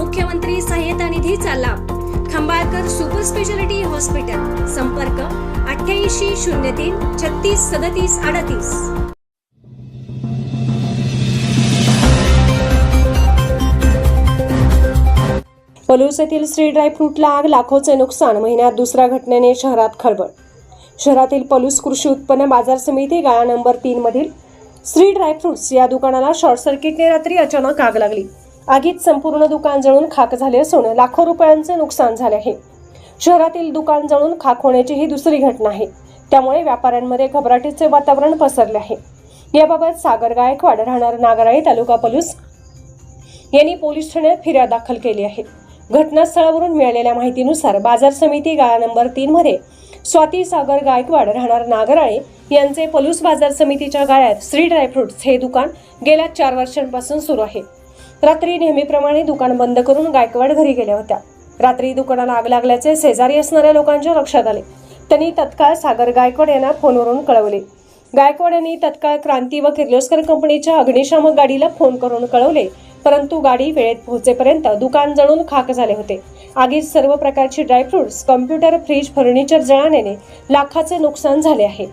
मुख्यमंत्री सहाय्यता निधीचा लाभ. Khambalkar super speciality hospital. संपर्क अठ्ठ्याऐंशी शून्य तीन छत्तीस सदतीस अडतीस. पलूस येथील श्री ड्रायफ्रूटला आग लाखोचे नुकसान. महिन्यात दुसऱ्या घटनेने शहरात खळबळ. शहरातील पलूस कृषी उत्पन्न बाजार समिती गाळा नंबर तीन मधील श्री ड्रायफ्रूट्स या दुकानाला शॉर्ट सर्किटने रात्री अचानक आग लागली. आगीत संपूर्ण दुकान जळून खाक झाले असून लाखो रुपयांचे नुकसान झाले आहे. शहरातील दुकान जळून खाक होण्याची ही दुसरी घटना आहे. त्यामुळे व्यापाऱ्यांमध्ये घबराटीचे वातावरण पसरले आहे. याबाबत सागर गायकवाड राहणार नागराई तालुका पलूस यांनी पोलीस ठाण्यात फिर्याद दाखल केली आहे. घटनास्थळावरून मिळालेल्या माहितीनुसार बाजार समिती गाळा नंबर तीन मध्ये स्वाती सागर गायकवाड राहणार नागराळे यांचे पलूस बाजार समितीच्या गाळ्यात श्री ड्रायफ्रुट्स हे दुकान गेल्या चार वर्षांपासून सुरू आहे. रात्री नेहमीप्रमाणे दुकान बंद करून गायकवाड घरी गेल्या होत्या. रात्री दुकानाला आग लागल्याचे शेजारी असणाऱ्या लोकांच्या लक्षात आले. त्यांनी तत्काळ सागर गायकवाड यांना फोनवरून कळवले. गायकवाड यांनी तत्काळ क्रांती व किर्लोस्कर कंपनीच्या अग्निशामक गाडीला फोन करून कळवले. परंतु गाडी वेळेत पोहोचेपर्यंत दुकान जळून खाक झाले होते. आगीत सर्व प्रकारची dry fruits computer fridge furniture जळाल्याने लाखाचे नुकसान झाले आहे.